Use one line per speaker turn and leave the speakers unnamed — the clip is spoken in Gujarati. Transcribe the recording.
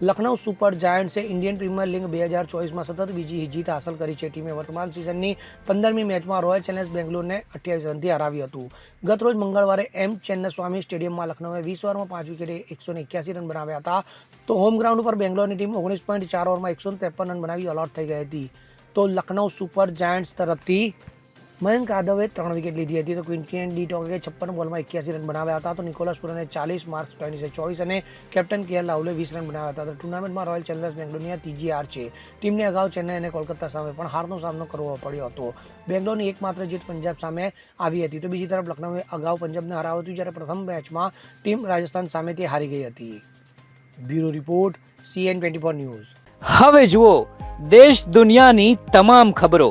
લખનઉ સુપર જાયન્ટ્સે ઇન્ડિયન પ્રીમિયર લીગ બે હજાર ચોવીસમાં સતત બીજી જીત હાંસલ કરી છે ટીમે. વર્તમાન સિઝનની પંદરમી મેચમાં રોયલ ચેલેન્જર્સ બેંગ્લોરને અઠ્યાવીસ રનથી હરાવ્યું હતું. ગતરોજ મંગળવારે એમ ચેન્નસ્વામી સ્ટેડિયમમાં લખનૌએ વીસ ઓવરમાં પાંચ વિકેટે એકસો એક્યાસી રન બનાવ્યા હતા. તો હોમ ગ્રાઉન્ડ ઉપર બેંગ્લોરની ટીમ ઓગણીસ પોઈન્ટ ચાર ઓવરમાં એકસો ત્રેપન રન બનાવી ઓલ થઈ ગઈ હતી. તો લખનઉ સુપર જાયન્ટ્સ તરફથી મયંક યાદવે ત્રણ વિકેટ લીધી હતી. તો ક્વિન્ટિયન ડી ટોકે છપ્પન બોલમાં એક્યાસી રન બનાવ્યા હતા. તો નિકોલસ પુરને ચાલીસ માર્ક્સ સ્ટોઇનિસે ચોવીસ અને કેપ્ટન કે એલ રાહુલે વીસ રન બનાવ્યા હતા. તો ટુર્નામેન્ટમાં રોયલ ચેલેન્જર્સ બેંગ્લોરની આ ત્રીજી હાર છે. ટીમને અગાઉ ચેન્નઈ અને કોલકાતા સામે પણ હારનો સામનો કરવો પડ્યો હતો. બેંગ્લોરની એકમાત્ર જીત પંજાબ સામે આવી હતી. તો બીજી તરફ લખનૌએ અગાઉ પંજાબને હરાવ્યું હતું. જ્યારે પ્રથમ મેચમાં ટીમ રાજસ્થાન સામે તે હારી ગઈ હતી. Bureau report C N twenty four news.
હવે જુઓ, દેશ દુનિયાની તમામ ખબરો.